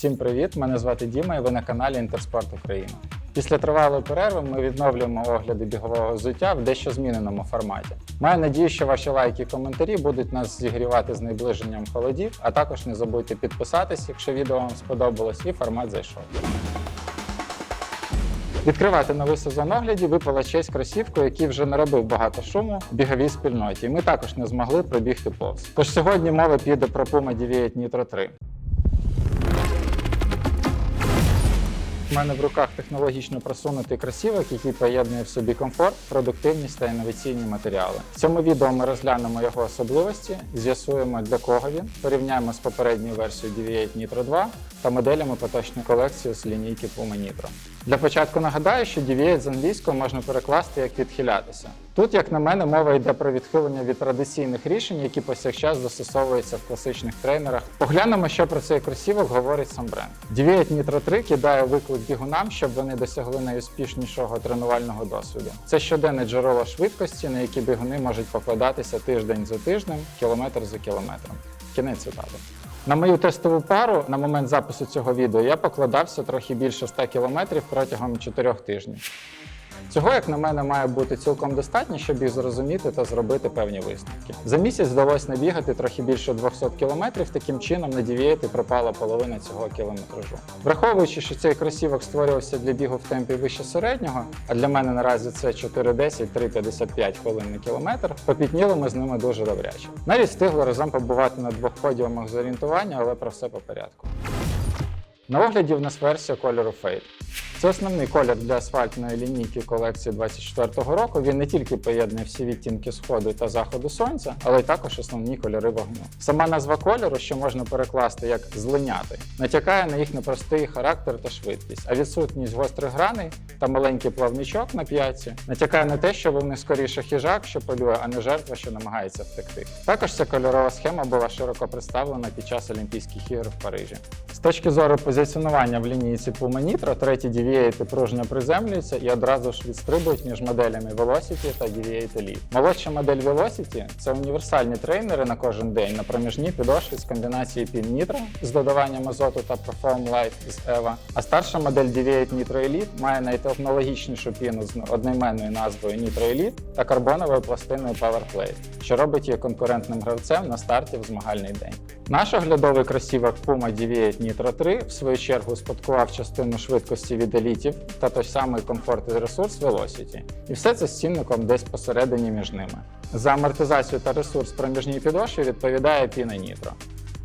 Всім привіт! Мене звати Діма і ви на каналі Інтерспорт Україна. Після тривалої перерви ми відновлюємо огляди бігового взуття в дещо зміненому форматі. Маю надію, що ваші лайки і коментарі будуть нас зігрівати з наближенням холодів, а також не забудьте підписатись, якщо відео вам сподобалось, і формат зайшов. Відкривати новий сезон оглядів випала честь кросівку, який вже наробив багато шуму в біговій спільноті. Ми також не змогли пробігти повз. Тож сьогодні мова піде про Puma Deviate Nitro 3. У мене в руках технологічно просунутий кросівок, який поєднує в собі комфорт, продуктивність та інноваційні матеріали. В цьому відео ми розглянемо його особливості, з'ясуємо для кого він, порівняємо з попередньою версією Deviate Nitro 2 та моделями поточної колекції з лінійки Puma Nitro. Для початку нагадаю, що Deviate з англійського можна перекласти як відхилятися. Тут, як на мене, мова йде про відхилення від традиційних рішень, які повсякчас застосовуються в класичних тренерах. Поглянемо, що про цей кросівок говорить сам бренд. Deviate Nitro 3 кидає виклик бігунам, щоб вони досягли найуспішнішого тренувального досвіду. Це щоденне джерело швидкості, на які бігуни можуть покладатися тиждень за тижнем, кілометр за кілометром. Кінець цитати. На мою тестову пару на момент запису цього відео я покладався трохи більше 100 км протягом 4 тижнів. Цього, як на мене, має бути цілком достатньо, щоб їх зрозуміти та зробити певні висновки. За місяць вдалося набігати трохи більше 200 кілометрів, таким чином на дівієти пропала половина цього кілометражу. Враховуючи, що цей кросівок створювався для бігу в темпі вище середнього, а для мене наразі це 4.10-3.55 хвилин на кілометр, попітніли ми з ними дуже добряче. Навіть встигли разом побувати на двох подіумах з орієнтування, але про все по порядку. На огляді в нас версія кольору Fade. Це основний колір для асфальтної лінійки колекції 24-го року. Він не тільки поєднує всі відтінки сходу та заходу сонця, але й також основні кольори вогню. Сама назва кольору, що можна перекласти як злиняти, натякає на їх непростий характер та швидкість, а відсутність гострих граней та маленький плавничок на п'ятці натякає на те, що вони скоріше хижак, що полює, а не жертва, що намагається втекти. Також ця кольорова схема була широко представлена під час Олімпійських ігор в Парижі. З точки зору позиціонування в лінійці Puma Nitro, треті Deviate пружньо приземлюються і одразу ж відстрибують між моделями Velocity та Deviate Elite. Молодша модель Velocity – це універсальні трейнери на кожен день на проміжні підошві з комбінації пін Nitro з додаванням азоту та Perform Light з EVA, а старша модель Deviate Nitro Elite має найтехнологічнішу піну з одноіменною назвою Nitro Elite та карбоновою пластиною PowerPlate, що робить її конкурентним гравцем на старті в змагальний день. Наш оглядовий кросівок Puma Deviate Nitro 3 в свою чергу спадкував частину швидкості від елітів та той самий комфорт і ресурс Velocity. І все це з цінником десь посередині між ними. За амортизацію та ресурс проміжній підошві відповідає піна Nitro.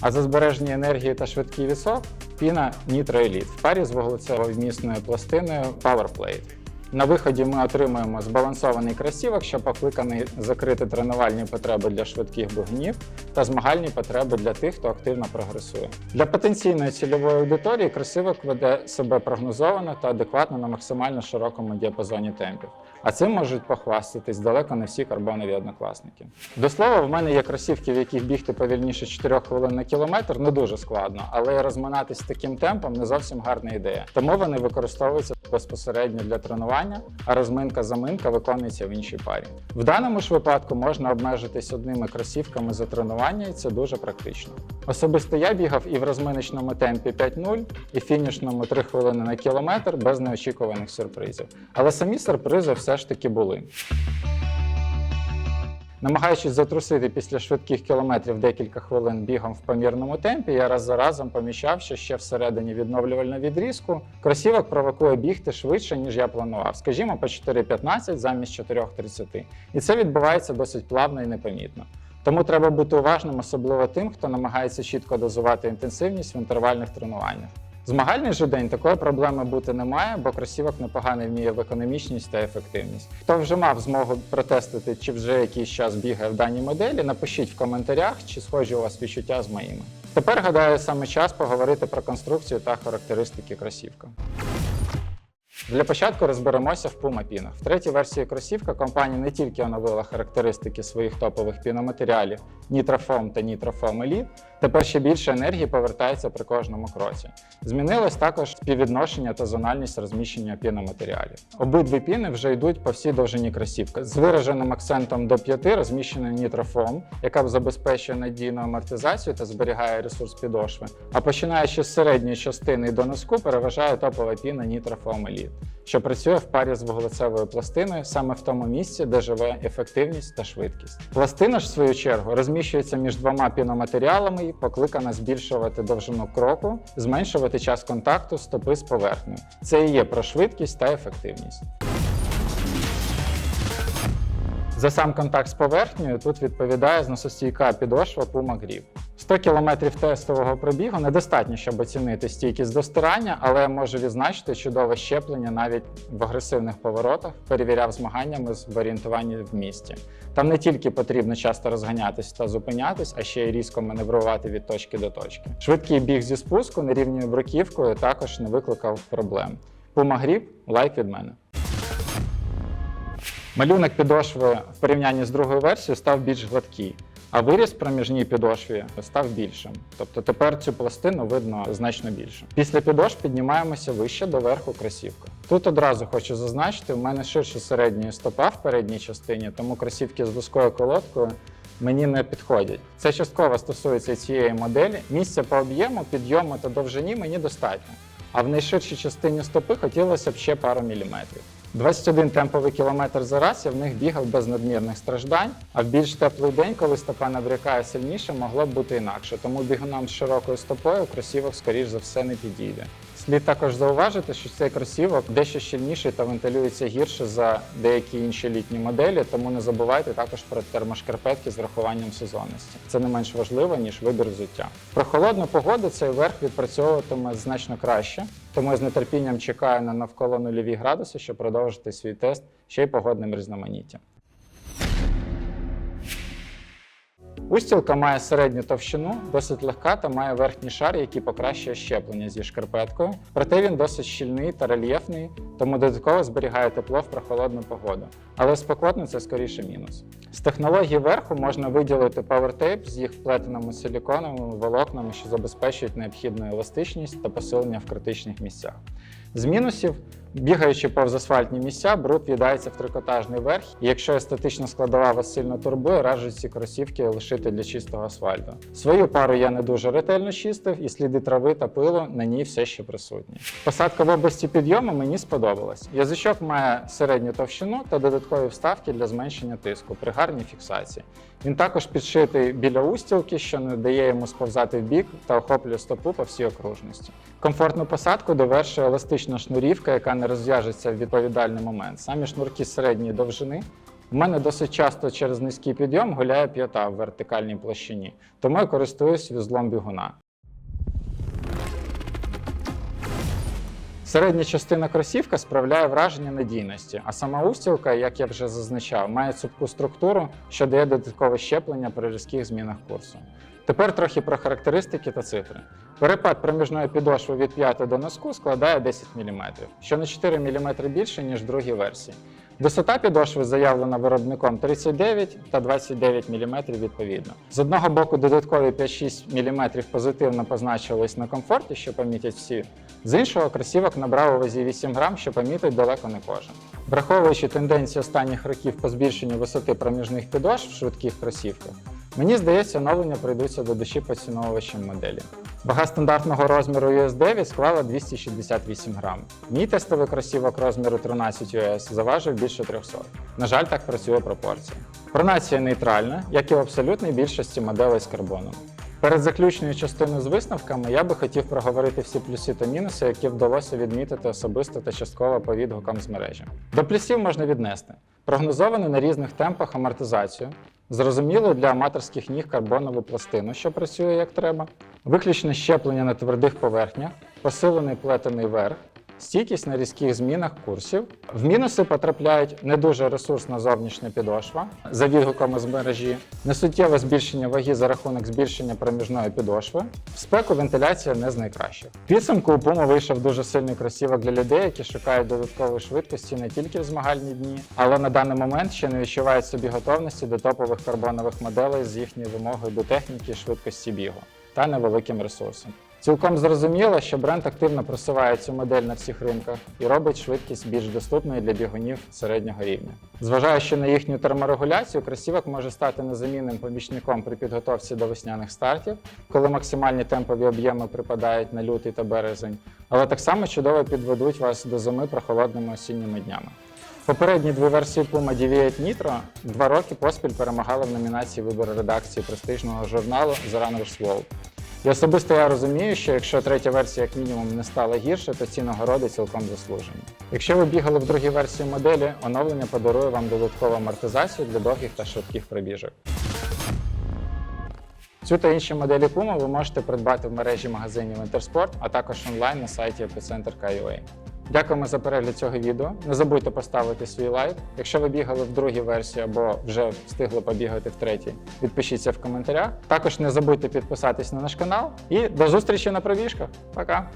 А за збереження енергії та швидкий вісок піна Nitro Elite в парі з вуглецево-вмісною пластиною PowerPlate. На виході ми отримуємо збалансований кросівок, що покликаний закрити тренувальні потреби для швидких бігунів та змагальні потреби для тих, хто активно прогресує. Для потенційної цільової аудиторії кросівок веде себе прогнозовано та адекватно на максимально широкому діапазоні темпів. А цим можуть похвастатись далеко не всі карбонові однокласники. До слова, в мене є кросівки, в яких бігти повільніше 4 хвилин на кілометр не дуже складно, але розминатись таким темпом не зовсім гарна ідея. Тому вони використовуються безпосередньо для тренування, а розминка-заминка виконується в іншій парі. В даному ж випадку можна обмежитись одними кросівками за тренування, і це дуже практично. Особисто я бігав і в розминочному темпі 5.0, і в фінішному 3 хвилини на кілометр без неочікуваних сюрпризів. Але самі сюрпризи все ж таки були. Намагаючись затрусити після швидких кілометрів декілька хвилин бігом в помірному темпі, я раз за разом помічав, що ще всередині відновлювального відрізку кросівок провокує бігти швидше, ніж я планував, скажімо, по 4.15 замість 4.30. І це відбувається досить плавно і непомітно. Тому треба бути уважним, особливо тим, хто намагається чітко дозувати інтенсивність в інтервальних тренуваннях. Змагальний же день такої проблеми бути не має, бо кросівок непогано вміє в економічність та ефективність. Хто вже мав змогу протестити, чи вже якийсь час бігає в даній моделі, напишіть в коментарях, чи схожі у вас відчуття з моїми. Тепер гадаю саме час поговорити про конструкцію та характеристики кросівка. Для початку розберемося в Puma пінах. В третій версії кросівка компанія не тільки оновила характеристики своїх топових піноматеріалів Nitrofoam та Nitrofoam Elite, тепер ще більше енергії повертається при кожному кроці. Змінилось також співвідношення та зональність розміщення піноматеріалів. Обидві піни вже йдуть по всій довжині кросівки. З вираженим акцентом до 5 розміщена Nitrofoam, яка забезпечує надійну амортизацію та зберігає ресурс підошви. А починаючи з середньої частини до носку, переважає топова піна Nitrofoam Elite, що працює в парі з вуглецевою пластиною саме в тому місці, де живе ефективність та швидкість. Пластина ж, в свою чергу, розміщується між двома піноматеріалами і покликана збільшувати довжину кроку, зменшувати час контакту стопи з поверхнею. Це і є про швидкість та ефективність. За сам контакт з поверхнею тут відповідає зносостійка підошва Puma Grip. 100 км тестового пробігу недостатньо, щоб оцінити стійкість до стирання, але я можу відзначити чудове щеплення навіть в агресивних поворотах, перевіряв змаганнями з орієнтування в місті. Там не тільки потрібно часто розганятись та зупинятись, а ще й різко маневрувати від точки до точки. Швидкий біг зі спуску нерівньою бруківкою також не викликав проблем. Puma Grip – лайк від мене. Малюнок підошви в порівнянні з другою версією став більш гладкий, а виріз проміжній підошві став більшим. Тобто тепер цю пластину видно значно більше. Після підошв піднімаємося вище до верху кросівки. Тут одразу хочу зазначити, в мене ширше середньої стопа в передній частині, тому кросівки з вузькою колодкою мені не підходять. Це частково стосується цієї моделі. Місця по об'єму, підйому та довжині мені достатньо. А в найширшій частині стопи хотілося б ще пару міліметрів. 21 темповий кілометр за раз я в них бігав без надмірних страждань, а в більш теплий день, коли стопа набрякає сильніше, могло б бути інакше. Тому бігунам з широкою стопою кросівок, скоріш за все, не підійде. Слід також зауважити, що цей кросівок дещо щільніший та вентилюється гірше за деякі інші літні моделі, тому не забувайте також про термошкарпетки з врахуванням сезонності. Це не менш важливо, ніж вибір взуття. Про холодну погоду цей верх відпрацьовуватиме значно краще, тому я з нетерпінням чекаю на навколо нульові градуси, щоб продовжити свій тест ще й погодним різноманіттям. Устілка має середню товщину, досить легка та має верхній шар, який покращує щеплення зі шкарпеткою. Проте він досить щільний та рельєфний, тому додатково зберігає тепло в прохолодну погоду. Але спекотно це скоріше мінус. З технології верху можна виділити PowerTape з їх вплетеними силіконовими волокнами, що забезпечують необхідну еластичність та посилення в критичних місцях. З мінусів, бігаючи повз асфальтні місця, бруд в'їдається в трикотажний верх, і якщо естетична складова вас сильно турбує, раджу ці кросівки лишити для чистого асфальту. Свою пару я не дуже ретельно чистив, і сліди трави та пилу на ній все ще присутні. Посадка в області підйому мені сподобалась. Язичок має середню товщину та додаткові вставки для зменшення тиску при гарній фіксації. Він також підшитий біля устілки, що не дає йому сповзати в бік та охоплює стопу по всій окружності. Комфортну посадку довершує еластична шнурівка, яка не розв'яжеться в відповідальний момент. Самі шнурки середньої довжини. У мене досить часто через низький підйом гуляє п'ята в вертикальній площині, тому я користуюсь вузлом бігуна. Середня частина кросівка справляє враження надійності, а сама устілка, як я вже зазначав, має цупку структуру, що дає додаткове щеплення при різких змінах курсу. Тепер трохи про характеристики та цифри. Перепад проміжної підошви від п'яти до носку складає 10 мм, що на 4 мм більше, ніж в другій версії. Висота підошви заявлена виробником 39 та 29 мм відповідно. З одного боку додаткові 5-6 мм позитивно позначились на комфорті, що помітять всі. З іншого кросівок набрав у вазі 8 грам, що помітить далеко не кожен. Враховуючи тенденцію останніх років по збільшенню висоти проміжних підошв в швидких кросівках, мені здається, оновлення прийдуться до душі поціновувачам моделі. Вага стандартного розміру US 9 склала 268 грам. Мій тестовий кросівок розміру 13 US заважив більше 300. На жаль, так працює пропорція. Пронація нейтральна, як і в абсолютній більшості моделей з карбоном. Перед заключною частиною з висновками я би хотів проговорити всі плюси та мінуси, які вдалося відмітити особисто та частково по відгукам з мережі. До плюсів можна віднести прогнозовану на різних темпах амортизацію, зрозумілу для аматорських ніг карбонову пластину, що працює як треба, виключне щеплення на твердих поверхнях, посилений плетений верх, стійкість на різких змінах курсів. В мінуси потрапляють не дуже ресурсна зовнішня підошва за відгуками з мережі, несуттєве збільшення ваги за рахунок збільшення проміжної підошви. В спеку вентиляція не з найкращих. Підсумку у Puma вийшов дуже сильний кросівок для людей, які шукають додаткової швидкості не тільки в змагальні дні, але на даний момент ще не відчувають собі готовності до топових карбонових моделей з їхньою вимогою до техніки швидкості бігу та невеликим ресурсом. Цілком зрозуміло, що бренд активно просуває цю модель на всіх ринках і робить швидкість більш доступною для бігунів середнього рівня. Зважаючи на їхню терморегуляцію, кросівок може стати незамінним помічником при підготовці до весняних стартів, коли максимальні темпові об'єми припадають на лютий та березень, але так само чудово підведуть вас до зими прохолодними осінніми днями. Попередні дві версії Puma Deviate Nitro два роки поспіль перемагали в номінації вибору редакції престижного журналу The Runner's World. І особисто я розумію, що якщо третя версія як мінімум не стала гірше, то ці нагороди цілком заслужені. Якщо ви бігали в другій версії моделі, оновлення подарує вам додаткову амортизацію для довгих та швидких пробіжок. Цю та інші моделі Puma ви можете придбати в мережі магазинів Інтерспорт, а також онлайн на сайті epicenter.ua. Дякуємо за перегляд цього відео. Не забудьте поставити свій лайк. Якщо ви бігали в другій версії або вже встигли побігати в третій, відпишіться в коментарях. Також не забудьте підписатись на наш канал і до зустрічі на пробіжках. Пока!